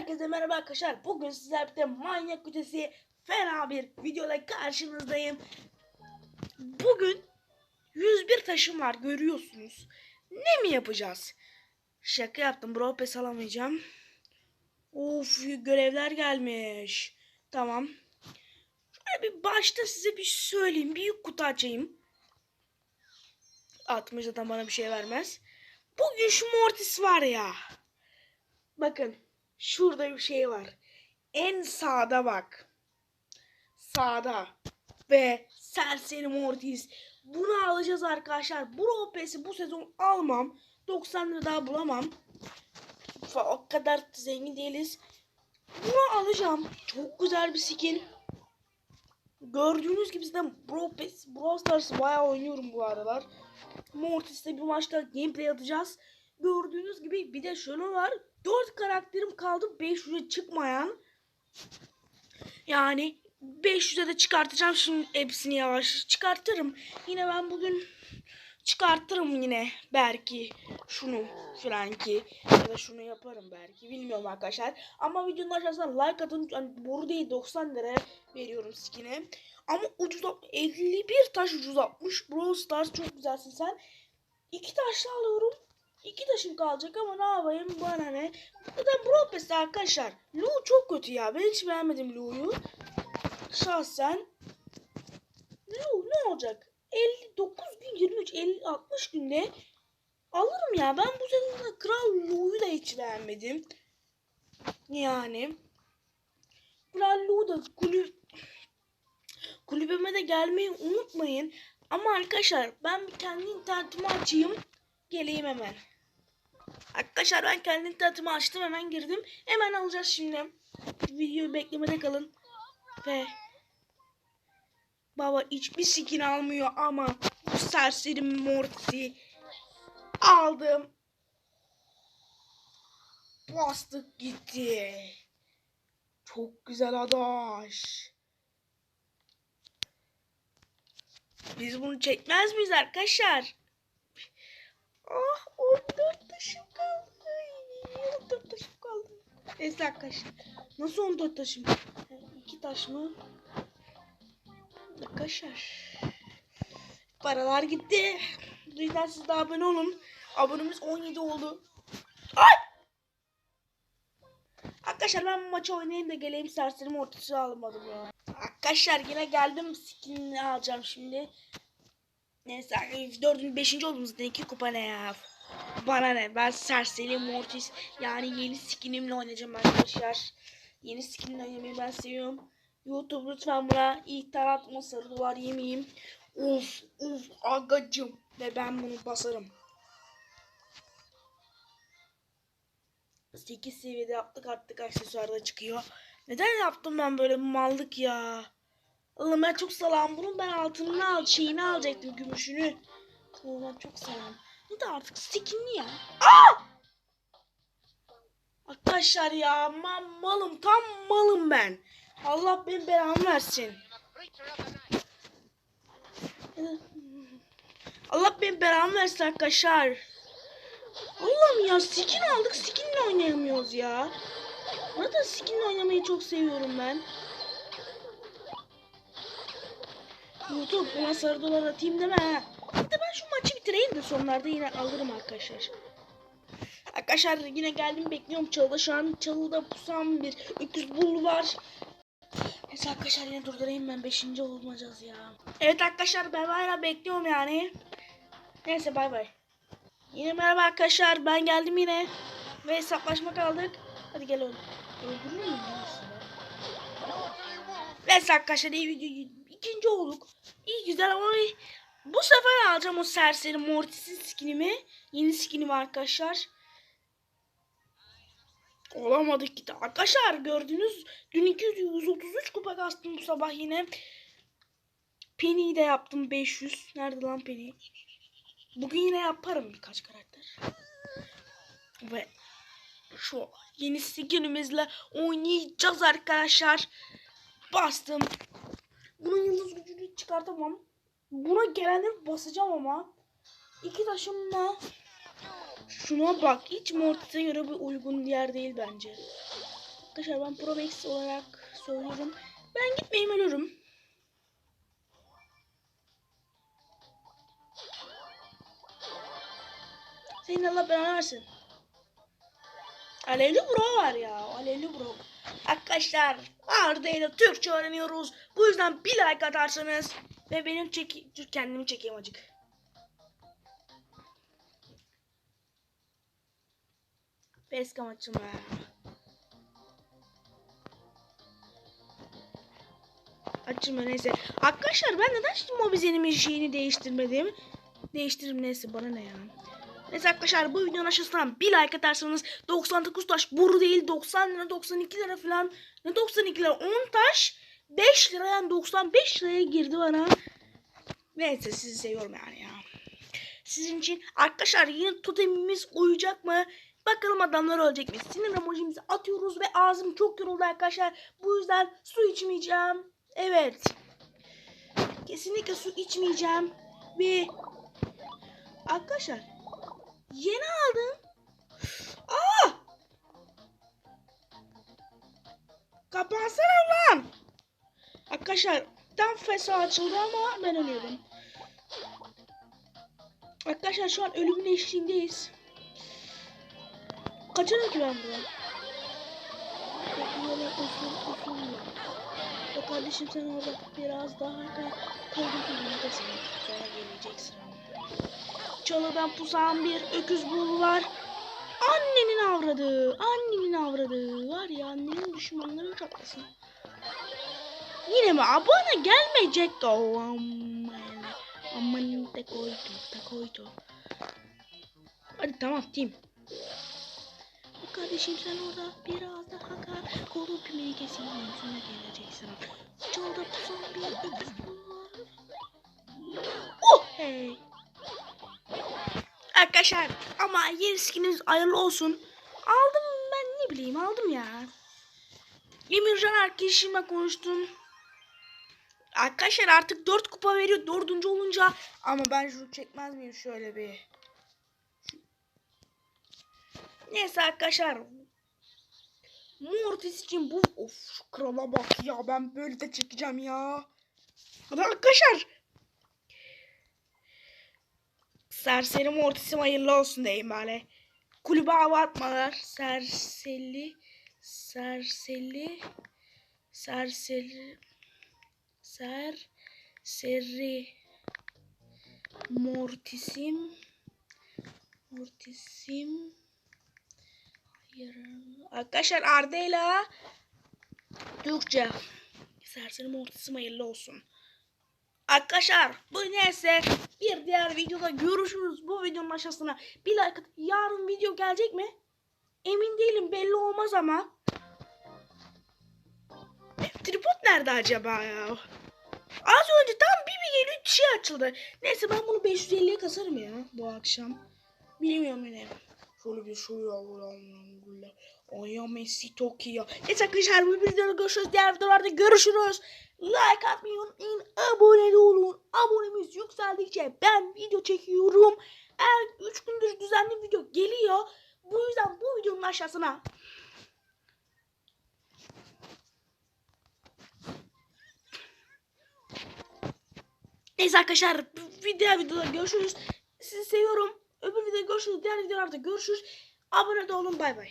Herkese merhaba arkadaşlar. Bugün sizlerle birlikte manyak ötesi fena bir videoyla karşınızdayım. Bugün 101 taşım var görüyorsunuz. Ne mi yapacağız? Şaka yaptım bro pes alamayacağım. Of görevler gelmiş. Tamam. Şöyle bir başta size bir söyleyeyim. Büyük kutu açayım. 60 zaten bana bir şey vermez. Bugün şu Mortis var ya. Bakın şurada bir şey var. En sağda bak. Sağda. Ve Serseri Mortis. Bunu alacağız arkadaşlar. Bu Ropes'i bu sezon almam. 90 lira daha bulamam. O kadar zengin değiliz. Bunu alacağım. Çok güzel bir skin. Gördüğünüz gibi zaten Brawl Pass, Stars'ı bayağı oynuyorum bu aralar. Mortis'te bir maçta gameplay atacağız. Gördüğünüz gibi bir de şunu var. 4 karakterim kaldı 500'e çıkmayan. Yani 500'e de çıkartacağım şimdi hepsini yavaş çıkartırım. Yine ben bugün çıkartırım yine belki şunu Franki ya da şunu yaparım belki bilmiyorum arkadaşlar. Ama videonun aşağısına like atın. Yani boru değil 90 lira veriyorum skin'e. Ama ucuz 51 taş ucuzlatmış. Brawl Stars çok güzelsin sen. İki taşla alıyorum. İki taşım kalacak ama ne yapayım bana ne. Zaten Brawl Pass'te arkadaşlar. Lu çok kötü ya. Ben hiç beğenmedim Lu'yu. Şahsen. Lu ne olacak? 59 gün 23 50 60 günde alırım ya. Ben bu sezonda Kral Lu'yu da hiç beğenmedim. Yani. Kral Lu da kulüp kulübüme de gelmeyi unutmayın. Ama arkadaşlar ben bir kendi internetimi açayım. Geleyim hemen. Arkadaşlar ben kendi internetimi açtım hemen girdim. Hemen alacağız şimdi. Videoyu beklemede kalın. Ve Baba hiçbir skin almıyor ama bu serseri Mortis'i aldım. Bastık gitti. Çok güzel adaş. Biz bunu çekmez miyiz arkadaşlar? Ah 14 taşım kaldı. Ay, 14 taşım kaldı. Neyse arkadaşlar. Nasıl 14 taşım? 2 taş mı? Arkadaşlar. Paralar gitti. Lütfen siz de abone olun. Abonemiz 17 oldu. Ay! Arkadaşlar ben bu maçı oynayayım da geleyim serserim ortası almadım ya. Arkadaşlar yine geldim skinini alacağım şimdi. Neyse 4. 5. oldum zaten 2 kupa ne ya. Bana ne ben serseri Mortis yani yeni skinimle oynayacağım arkadaşlar. Yeni skinle oynamayı ben seviyorum. YouTube lütfen buna ihtar atma sarı dolar yemeyeyim. Of of agacım ve ben bunu basarım. 8 seviyede yaptık artık aksesuarda çıkıyor. Neden yaptım ben böyle mallık ya? Oğlum ben çok salam bunun ben altını al şeyini alacaktım gümüşünü. Oğlum ben çok salam. Bu da artık skinli ya. Aa! Arkadaşlar ya ben malım tam malım ben. Allah benim belamı versin. Allah benim belamı versin arkadaşlar. Allah'ım ya skin aldık skinle oynayamıyoruz ya. Zaten skinle oynamayı çok seviyorum ben. YouTube buna sarı dolar atayım deme ha. Bir de ben şu maçı bitireyim de sonlarda yine alırım arkadaşlar. Arkadaşlar yine geldim bekliyorum çalıda şu an çalıda pusam bir öküz bul var. Neyse arkadaşlar yine durdurayım ben 5. olmayacağız ya. Evet arkadaşlar ben hala bekliyorum yani. Neyse bay bay. Yine merhaba arkadaşlar ben geldim yine. Ve hesaplaşma kaldık. Hadi gel oğlum. Öldürür müyüm? Neyse arkadaşlar iyi video. ikinci olduk. İyi güzel ama bu sefer alacağım o serseri Mortis'in skinimi. Yeni skinim arkadaşlar. Olamadık gitti. Arkadaşlar gördünüz dün 233 kupa kastım bu sabah yine. Penny'yi de yaptım 500. Nerede lan Penny? Bugün yine yaparım birkaç karakter. Ve şu yeni skinimizle oynayacağız arkadaşlar. Bastım. Bunun yıldız gücünü çıkartamam. Buna gelenleri basacağım ama. İki taşımla Şuna bak. Hiç Mortis'e göre bir uygun yer değil bence. Arkadaşlar ben Pro Max olarak söylüyorum. Ben gitmeyeyim ölürüm. Senin Allah belanı versin. Alevli bro var ya. Alevli bro. Arkadaşlar Arda ile Türkçe öğreniyoruz. Bu yüzden bir like atarsanız ve benim çeki Dur, kendimi çekeyim acık. Facecam açılma. Açılma neyse. Arkadaşlar ben neden şimdi Mobizen'imin şeyini değiştirmedim? Değiştiririm neyse bana ne ya. Neyse arkadaşlar bu videonun aşağısından bir like atarsanız 99 taş boru değil 90 lira 92 lira falan ne 92 lira 10 taş 5 lira yani 95 liraya girdi bana. Neyse sizi seviyorum yani ya. Sizin için arkadaşlar yine totemimiz uyacak mı? Bakalım adamlar ölecek mi? Sinir emojimizi atıyoruz ve ağzım çok yoruldu arkadaşlar. Bu yüzden su içmeyeceğim. Evet. Kesinlikle su içmeyeceğim. Ve arkadaşlar Yeni aldım. Aa! Kapansana lan. Arkadaşlar tam fesa açıldı ama ben ölüyorum. Arkadaşlar şu an ölümün eşiğindeyiz. Kaçarım ki ben buradan. Uzun uzun ya. Kardeşim sen orada biraz daha kal. Kaldım ki buradasın. Sonra geleceksin. Çalıdan pusan bir öküz buldular. Annenin avradı. Annenin avradı. Var ya annenin düşmanları çatlasın. Yine mi? Abone gelmeyecek o. Aman. Te koydu. Te koydu. Hadi tamam team. Kardeşim sen orada biraz daha kal. Kolu kümeni keseyim. Sonra geleceksin. Çalıda pusan bir öküz. Oh hey. Arkadaşlar ama yeni skinimiz hayırlı olsun. Aldım ben ne bileyim aldım ya. Emircan arkadaşımla konuştum. Arkadaşlar artık 4 kupa veriyor dördüncü olunca. Ama ben şunu çekmez miyim şöyle bir. Neyse arkadaşlar. Mortis için bu. Of şu krala bak ya ben böyle de çekeceğim ya. Hadi arkadaşlar. Serseri Mortis'im hayırlı olsun diyeyim böyle. Kulübe hava atmalar. Serseli. Serseli. Serseri. Serseri. Mortis'im. Mortis'im. Hayır. Arkadaşlar Arda'yla Türkçe. Serseri Mortis'im hayırlı olsun. Arkadaşlar bu neyse bir diğer videoda görüşürüz. Bu videonun aşağısına bir like at. Yarın video gelecek mi? Emin değilim belli olmaz ama. Tripod nerede acaba ya? Az önce tam bir bir geliyor bir şey açıldı. Neyse ben bunu 550'ye kasarım ya bu akşam. Bilmiyorum yine. Şöyle bir şey ya. Ay Messi Toki ya. Neyse arkadaşlar bu videoda görüşürüz. Diğer videolarda görüşürüz. Like atmayı unutmayın. Abone olun. Abonemiz yükseldikçe ben video çekiyorum. Eğer 3 gündür düzenli video geliyor. Bu yüzden bu videonun aşağısına Neyse arkadaşlar diğer videoda görüşürüz. Sizi seviyorum. Öbür videoda görüşürüz. Diğer videolarda görüşürüz. Abone de olun. Bay bay.